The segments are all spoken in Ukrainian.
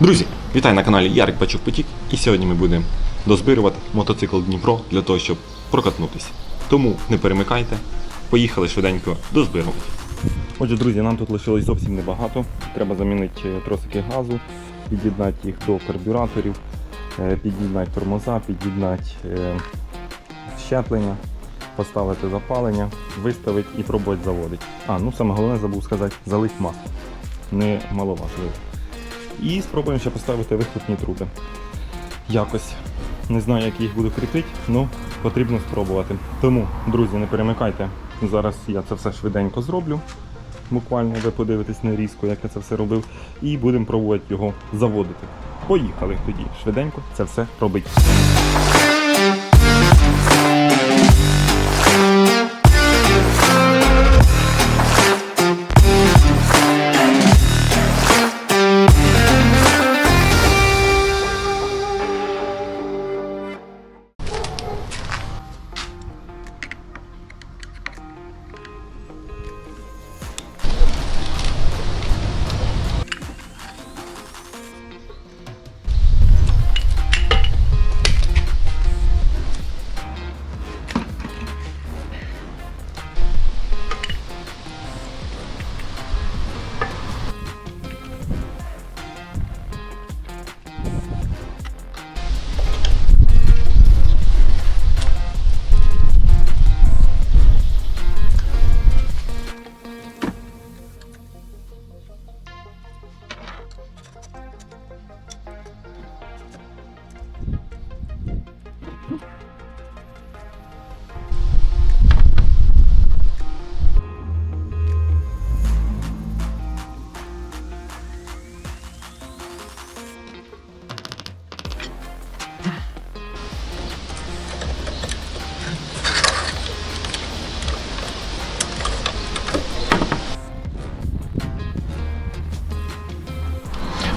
Друзі, вітаю на каналі Ярик Пачук Потік. І сьогодні ми будемо дозбирувати мотоцикл Дніпро для того, щоб прокатнутися. Тому не перемикайте, поїхали швиденько дозбирувати. Отже, друзі, нам тут лишилось зовсім небагато. Треба замінити е, тросики газу, під'єднати їх до карбюраторів, е, під'єднати тормоза, під'єднати е, щеплення, поставити запалення, виставити і пробувати заводити. А, ну саме головне забув сказати, залить масло. Не маловажливо. І спробуємо ще поставити вихлопні труби. Якось. Не знаю, як їх буду кріпити, але потрібно спробувати. Тому, друзі, не перемикайте. Зараз я це все швиденько зроблю. Буквально ви подивитесь на різко, як я це все робив. І будемо пробувати його заводити. Поїхали тоді. Швиденько це все робити.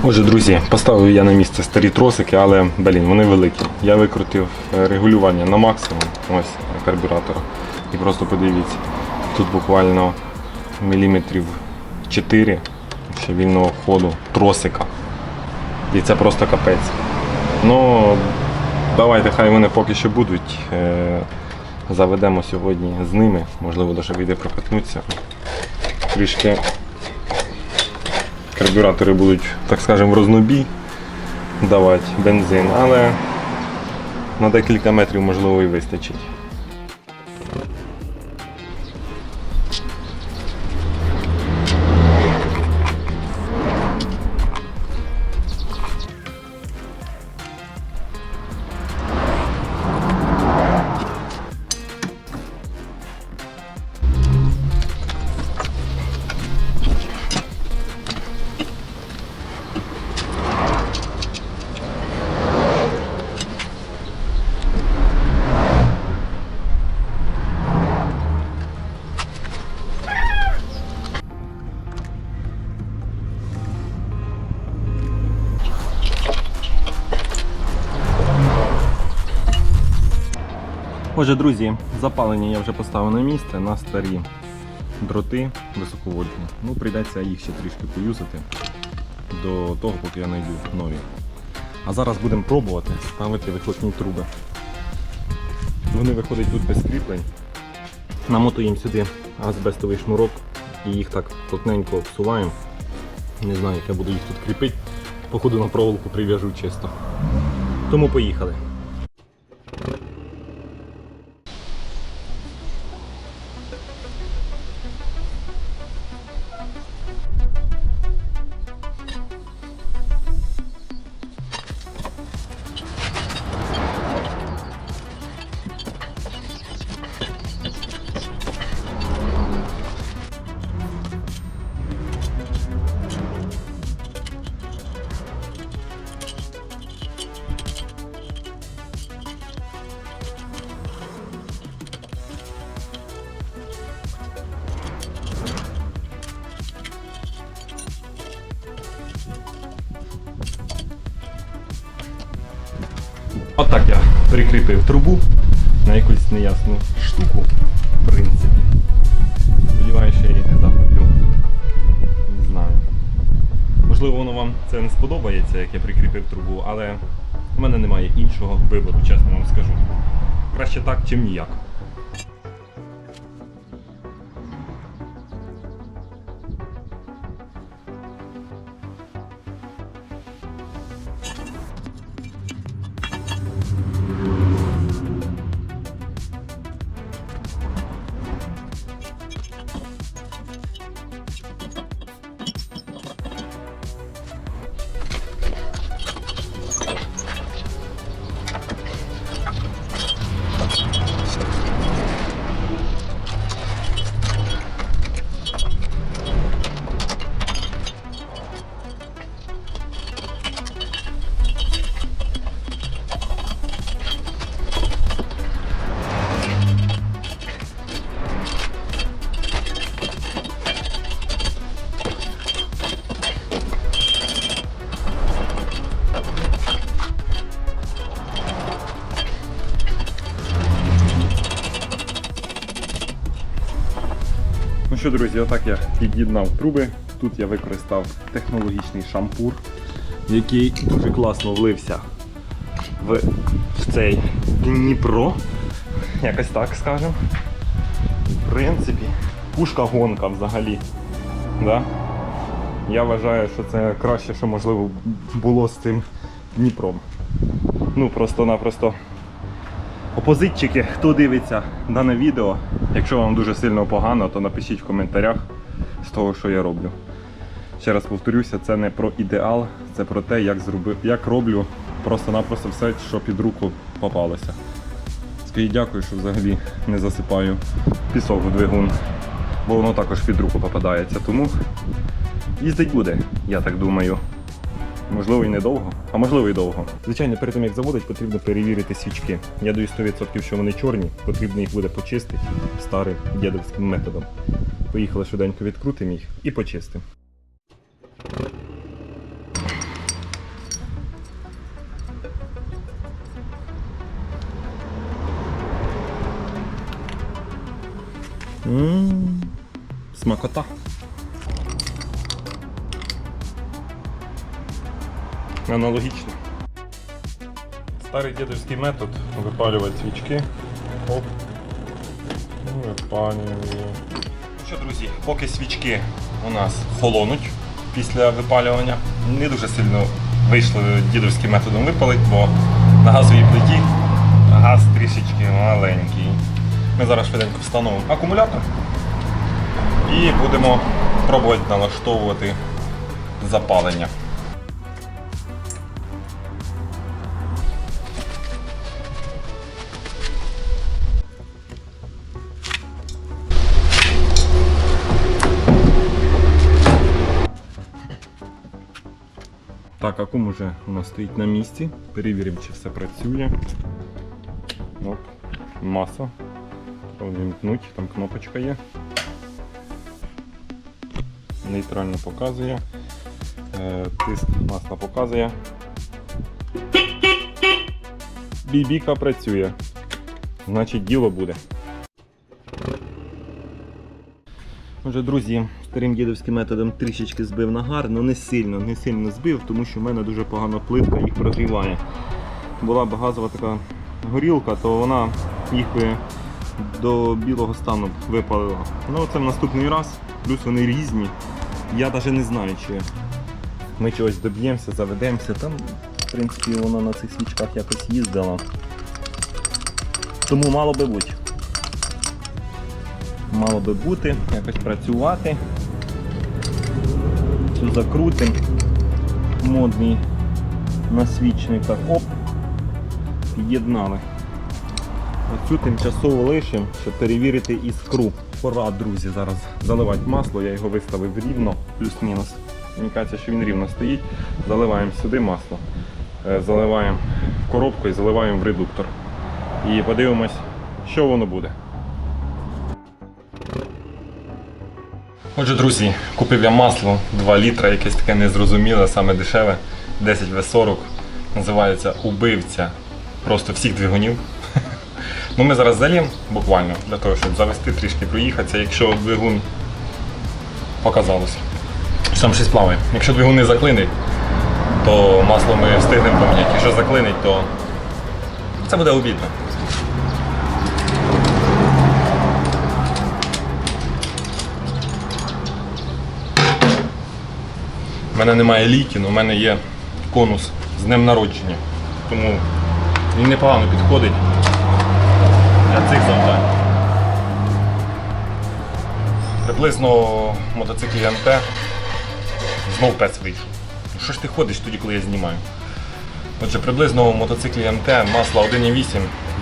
Отже, друзі, поставив я на місце старі тросики, але блін, вони великі. Я викрутив е, регулювання на максимум ось карбюратора. І просто подивіться, тут буквально міліметрів 4 ще вільного ходу тросика. І це просто капець. Ну, давайте, хай вони поки що будуть. Е, Заведемо сьогодні з ними, можливо, навіть вийде прокатнутися. Трішки карбюратори будуть, так скажемо, в рознобій давати бензин, але на декілька метрів можливо і вистачить. Отже, друзі, запалення я вже поставив на місце на старі дроти високовольтні. Ну, прийдеться їх ще трішки поюзати до того, поки я знайду нові. А зараз будемо пробувати ставити вихлопні труби. Вони виходять тут без кріплень. Намотуємо сюди азбестовий шнурок і їх так плотненько обсуваємо. Не знаю, як я буду їх тут кріпити. Походу на проволоку прив'яжу чисто. Тому поїхали. Отак я прикріпив трубу на якусь неясну штуку, в принципі. Сподіваюся, що я її не захоплю. Не знаю. Можливо, воно вам це не сподобається, як я прикріпив трубу, але в мене немає іншого вибору, чесно вам скажу. Краще так, чим ніяк. Що, друзі, отак я під'єднав труби. Тут я використав технологічний шампур, який дуже класно влився в, в цей Дніпро. Якось так скажемо. В принципі, пушка гонка взагалі. Да? Я вважаю, що це краще, що можливо було з цим Дніпром. Ну, просто-напросто Опозитчики, хто дивиться дане відео, якщо вам дуже сильно погано, то напишіть в коментарях з того, що я роблю. Ще раз повторюся, це не про ідеал, це про те, як, зроби, як роблю просто-напросто все, що під руку попалося. Скажіть дякую, що взагалі не засипаю пісок в двигун, бо воно також під руку попадається. Тому їздить буде, я так думаю. Можливо і недовго, а можливо і довго. Звичайно, перед тим як заводить, потрібно перевірити свічки. Я даю 100%, що вони чорні, потрібно їх буде почистити старим дідовським методом. Поїхали швиденько відкрутимо їх і почистимо. Ммм, смакота. Аналогічно. Старий дідовський метод випалювати свічки. Оп. Випалюємо. Ну що, друзі, поки свічки у нас холонуть після випалювання, не дуже сильно вийшло дідовським методом випалити, бо на газовій плиті газ трішечки маленький. Ми зараз швиденько встановимо акумулятор і будемо пробувати налаштовувати запалення. Так, акум уже у нас стоїть на місці. Перевіримо, чи все працює. Оп, маса. Вімкнуть, там кнопочка є. Нейтрально показує. Е, Тиск масла показує. Бібіка працює. Значить діло буде. Отже, друзі, старим дідовським методом трішечки збив нагар, але не сильно, не сильно збив, тому що в мене дуже погана плитка їх прогріває. Була б газова така горілка, то вона їх би до білого стану випалила. Ну це в наступний раз, плюс вони різні. Я навіть не знаю, чи ми чогось доб'ємося, заведемося. Там, в принципі, вона на цих свічках якось їздила. Тому мало би бути мало би бути, якось працювати. Цю закрутим. Модний насвічник так оп, під'єднали. Оцю тимчасово лишимо, щоб перевірити іскру. Пора, друзі, зараз заливати масло, я його виставив рівно, плюс-мінус. Мені кажеться, що він рівно стоїть. Заливаємо сюди масло, е, заливаємо в коробку і заливаємо в редуктор. І подивимось, що воно буде. Отже, друзі, купив я масло 2 літра, якесь таке незрозуміле, саме дешеве, 10 В40. Називається убивця просто всіх двигунів. Ну ми зараз залємо буквально для того, щоб завести трішки проїхатися, якщо двигун показалося. там щось плаває. Якщо двигуни заклинить, то масло ми встигнемо поміняти. Якщо заклинить, то це буде обідно. У мене немає ліки, але в мене є конус з днем народження. Тому він непогано підходить для цих завдань. Приблизно в мотоциклі МТ знов пес вийшов. Ну, Що ж ти ходиш тоді, коли я знімаю? Отже, приблизно в мотоциклі МТ масло 1,8,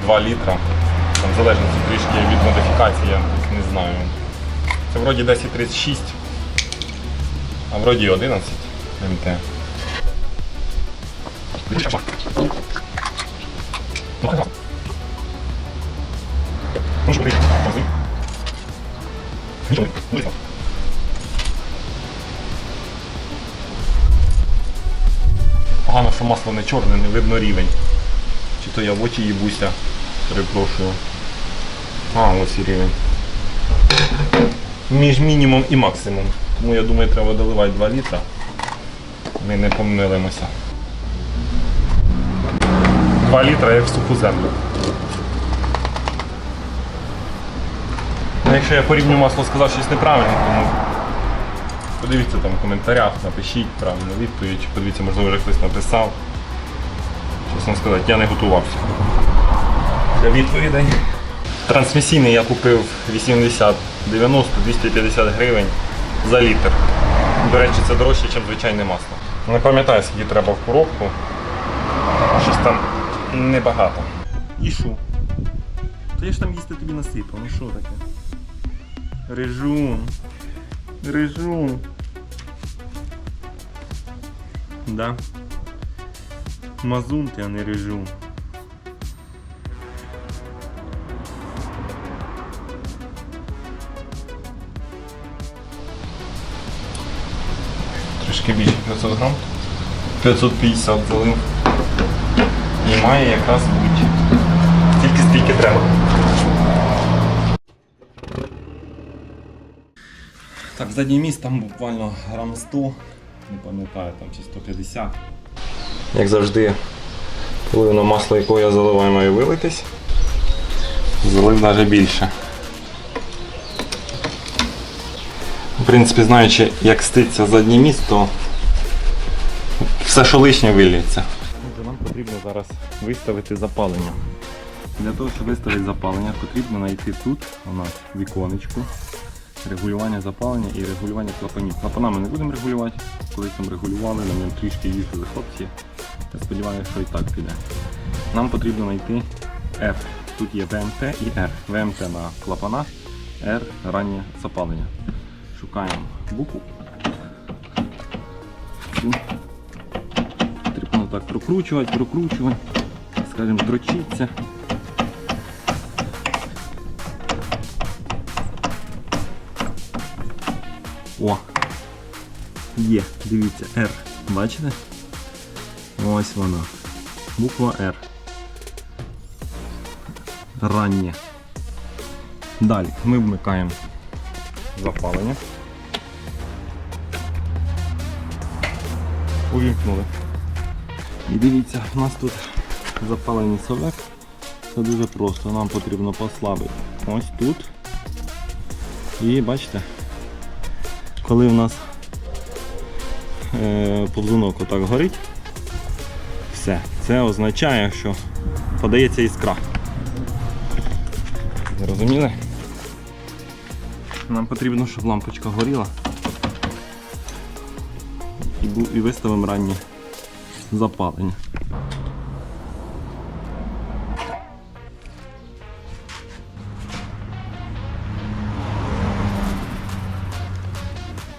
2 літра. Там в залежності трішки від модифікації, я не знаю. Це вроді 1036, а вроді 11 МТ. Погано, що масло не чорне, не видно рівень. Чи то я в очі їбуся, перепрошую. А, ось і рівень. Між мінімум і максимум. Тому я думаю, треба доливати 2 літра. Ми не помилимося. 2 літра як в суху землю. Ну, якщо я по рівню масла сказав щось неправильно, тому подивіться там в коментарях, напишіть правильну відповідь, чи подивіться, можливо вже хтось написав. Чесно сказати, я не готувався для відповідей. Трансмісійний я купив 80, 90, 250 гривень за літр. До речі, це дорожче, ніж звичайне масло. Не пам'ятаю, скільки треба в коробку. Щось там небагато. І що? То я ж там їсти тобі насипав, ну що таке? Режун. Режун. Да. Мазун ти, а не режун. Трішки більше 500 грам. 550 залив. І має якраз бути. Тільки стільки треба. Так, задній міст там буквально грам 100, не пам'ятаю, там чи 150. Як завжди, половина масла, якого я заливаю, має вилитись. Залив навіть більше. В принципі, знаючи, як ститься задній міст, то все, що лишнє виліється. Нам потрібно зараз виставити запалення. Для того, щоб виставити запалення, потрібно знайти тут у нас віконечко регулювання запалення і регулювання клапанів. Клапана ми не будемо регулювати, колись там регулювали, на ньому трішки їздили хлопці. Я сподіваюся, що і так піде. Нам потрібно знайти F. Тут є ВМТ і R. ВМТ на клапанах, R раннє запалення. Шукаємо букву. Так прокручувати, прокручувати, скажімо, дрочиться. О! Є, дивіться, R. Бачите? Ось вона. Буква R. Раннє. Далі ми вмикаємо запалення. Увімкнули. І дивіться, у нас тут запалений совек. Це дуже просто. Нам потрібно послабити ось тут. І бачите, коли в нас е, повзунок отак горить, все, це означає, що подається іскра. Зрозуміли? Нам потрібно, щоб лампочка горіла. І, і виставимо раннє запалення.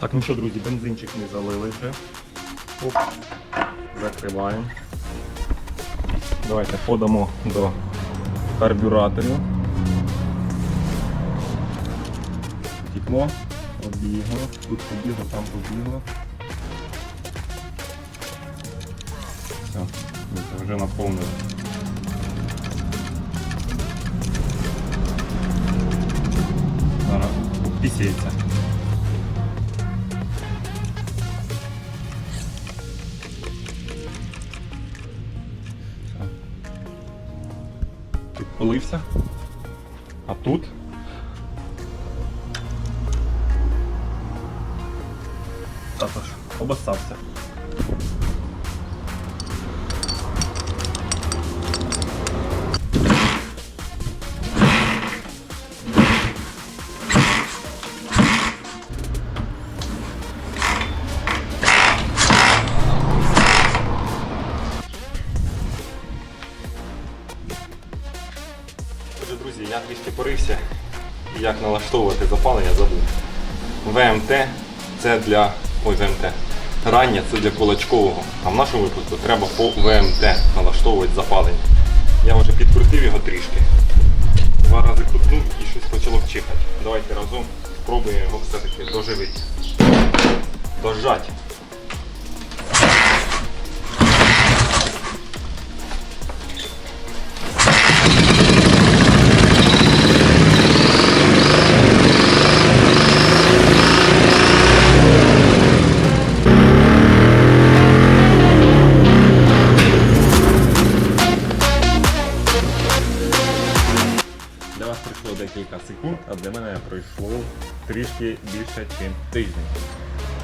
Так, ну що, друзі, бензинчик ми залили вже. Оп. Закриваємо. Давайте подамо до карбюраторів. Тепло, обігло, тут побігло, там побігло. все. Це вже наповнили. Зараз пісяється. Полився, а тут також обоссався. Як налаштовувати запалення забув. ВМТ це для. Ой, ВМТ. Рання це для кулачкового. А в нашому випадку треба по ВМТ налаштовувати запалення. Я вже підкрутив його трішки. Два рази крутнув і щось почало чихати. Давайте разом спробуємо його все-таки доживити. Дожать. Більше, тиждень.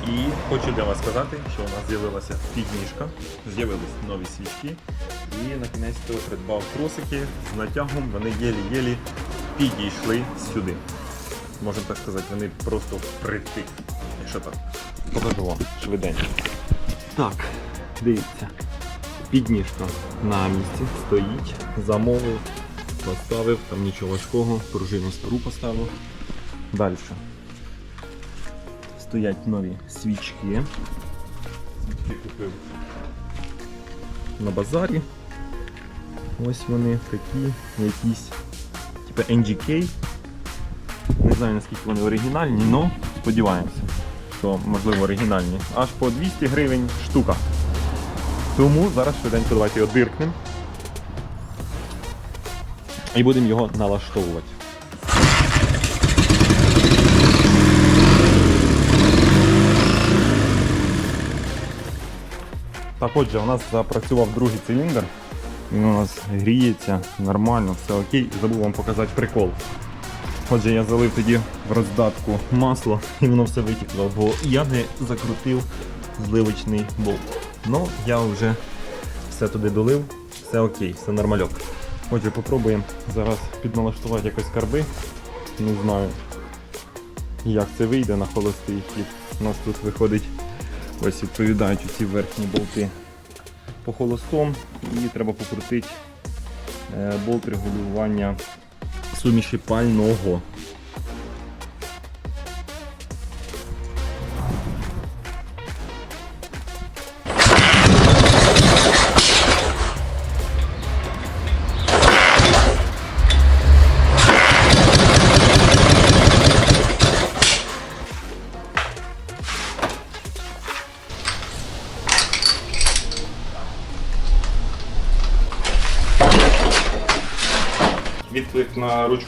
І хочу для вас сказати, що у нас з'явилася підніжка, з'явились нові свічки. І на кінець придбав тросики з натягом, вони єлі-єлі підійшли сюди. Можна так сказати, вони просто впритик. Якщо так. Покажу вам швиденько. Так, дивіться. Підніжка на місці стоїть, замовив, поставив, там нічого важкого, пружину стару поставив. Далі. Стоять нові свічки. Свічки купив на базарі. Ось вони такі, якісь, типу NGK. Не знаю наскільки вони оригінальні, але сподіваємося, що можливо оригінальні. Аж по 200 гривень штука. Тому зараз швиденько давайте його диркнемо. І будемо його налаштовувати. Так отже, у нас запрацював другий циліндр. Він у нас гріється нормально, все окей. Забув вам показати прикол. Отже, я залив тоді в роздатку масло і воно все витекло, бо я не закрутив зливочний болт. Ну, я вже все туди долив, все окей, все нормальок. Отже, попробуємо зараз підналаштувати якось карби. Не знаю, як це вийде на холостий хід. У нас тут виходить, ось відповідають ці верхні болти по холостом і треба покрутити е, болт регулювання суміші пального.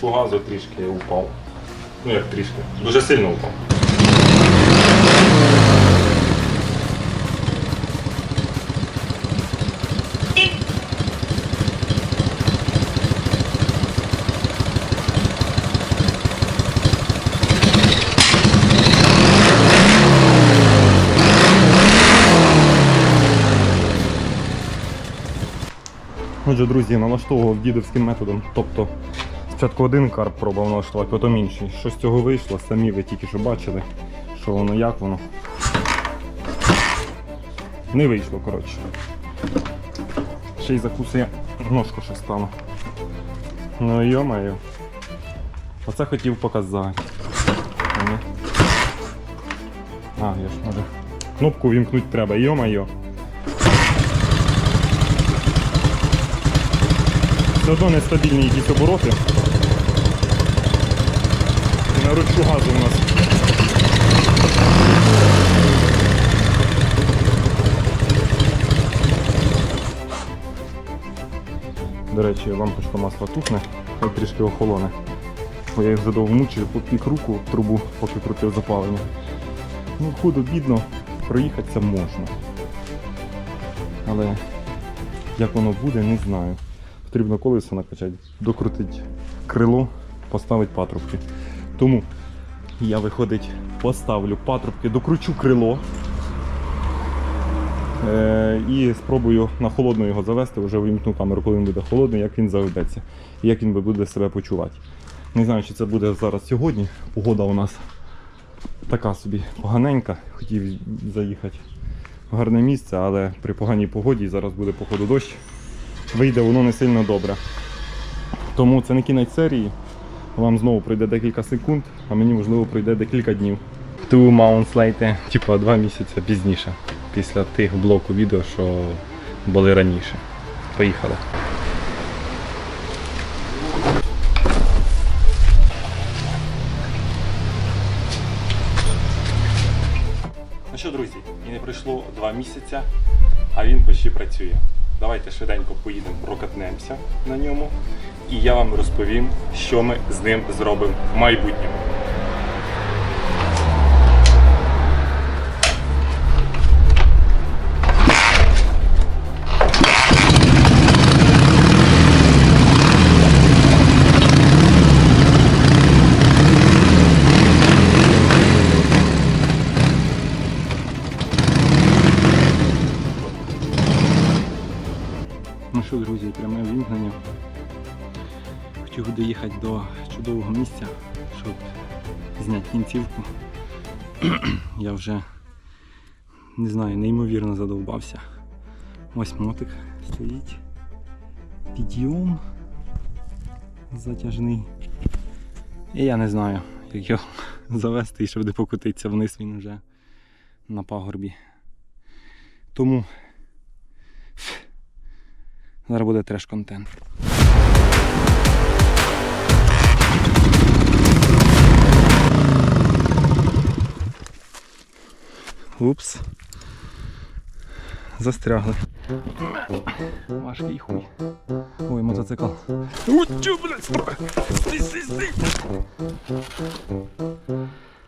На газу трішки упав. Ну як трішки. Дуже сильно упав. Отже, друзі, налаштовував дідовським методом. Тобто спочатку один карп пробував налаштувати, потім інший. Що з цього вийшло, самі ви тільки що бачили, що воно як воно. Не вийшло, коротше. Ще й закусує ножку ще стало. Ну йо-моє. Оце хотів показати. А. Я ж може. Кнопку вімкнути треба, йо-моє. Все одно нестабільні якісь обороти. На ручку газу у нас. До речі, лампочка масла тухне, хай трішки охолоне. Бо я їх вже довго мучив, попік руку трубу, поки крутив запалення. Ну, худо бідно, проїхатися можна. Але як воно буде, не знаю. потрібно колесо накачати, докрутити крило, поставити патрубки. Тому я виходить, поставлю патрубки, докручу крило. Е, і спробую на холодно його завести, вже вимкну камеру, коли він буде холодний, як він заведеться, як він буде себе почувати. Не знаю, чи це буде зараз сьогодні. Погода у нас така собі поганенька. Хотів заїхати в гарне місце, але при поганій погоді зараз буде походу дощ. Вийде воно не сильно добре. Тому це не кінець серії. Вам знову пройде декілька секунд, а мені можливо пройде декілька днів. Two months later, типа два місяці пізніше, після тих блоку відео, що були раніше. Поїхали. Ну що, друзі, і не пройшло два місяці, а він почти працює. Давайте швиденько поїдемо, прокатнемося на ньому, і я вам розповім, що ми з ним зробимо в майбутньому. Друзі, пряме вімкнення. Хотів доїхати до чудового місця, щоб зняти кінцівку. Я вже не знаю, неймовірно задовбався. Ось мотик стоїть. Підйом затяжний. І я не знаю, як його завести і щоб де покотитися вниз він вже на пагорбі. Тому Зараз буде треш контент. Упс. Застрягли. Важкий хуй. Ой, мотоцикл. Учу, блядь, стій.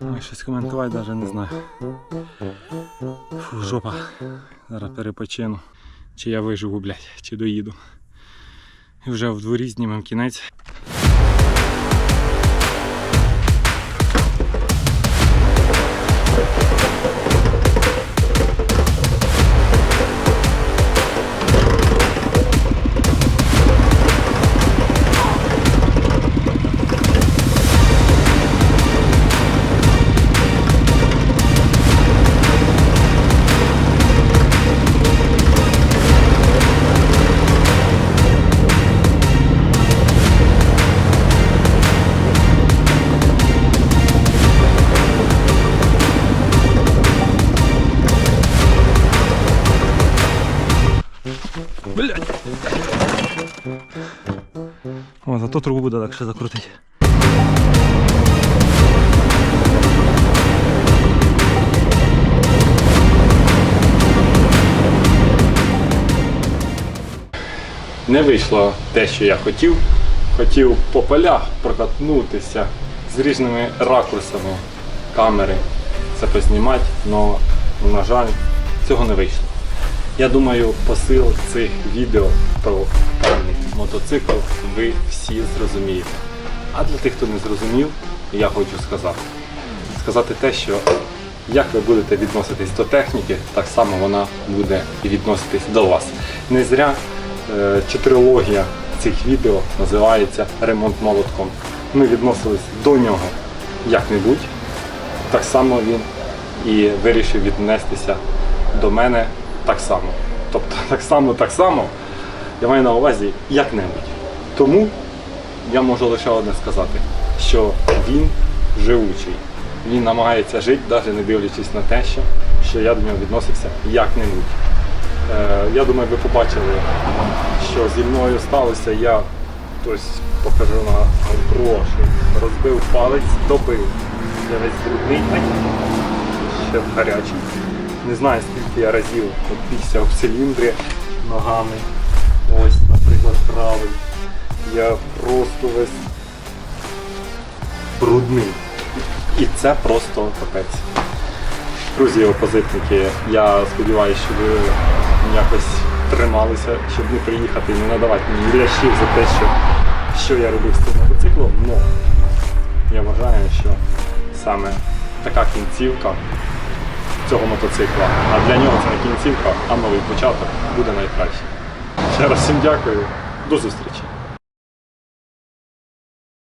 Ой, щось коментувати навіть не знаю. Фу, жопа. Зараз перепочину. Чи я виживу, блядь, чи доїду. І вже в дворі знімемо кінець. О, зато трубу буде легше закрутити. Не вийшло те, що я хотів. Хотів по полях прокатнутися з різними ракурсами камери, це познімати, але, на жаль, цього не вийшло. Я думаю, посил цих відео про даний мотоцикл ви всі зрозумієте. А для тих, хто не зрозумів, я хочу сказати. Сказати те, що як ви будете відноситись до техніки, так само вона буде і відноситись до вас. Не зря е, чотирилогія цих відео називається Ремонт молотком. Ми відносились до нього як-небудь, так само він і вирішив віднестися до мене так само. Тобто так само, так само, я маю на увазі як-небудь. Тому я можу лише одне сказати, що він живучий. Він намагається жити, навіть не дивлячись на те, що, що я до нього відносився як-небудь. Е, я думаю, ви побачили, що зі мною сталося. Я ось покажу на що розбив палець, добив. Я весь брудний, ще гарячий. Не знаю, скільки я разів опікся в циліндрі ногами. Ось, наприклад, правий. Я просто весь брудний. І це просто капець. Друзі, опозитники, я сподіваюся, що ви якось трималися, щоб не приїхати і не надавати мені лящів за те, що, що я робив з цим мотоциклом. Но я вважаю, що саме така кінцівка цього мотоцикла, а для нього це не кінцівка, а новий початок буде найкраще. Ще раз всім дякую, до зустрічі!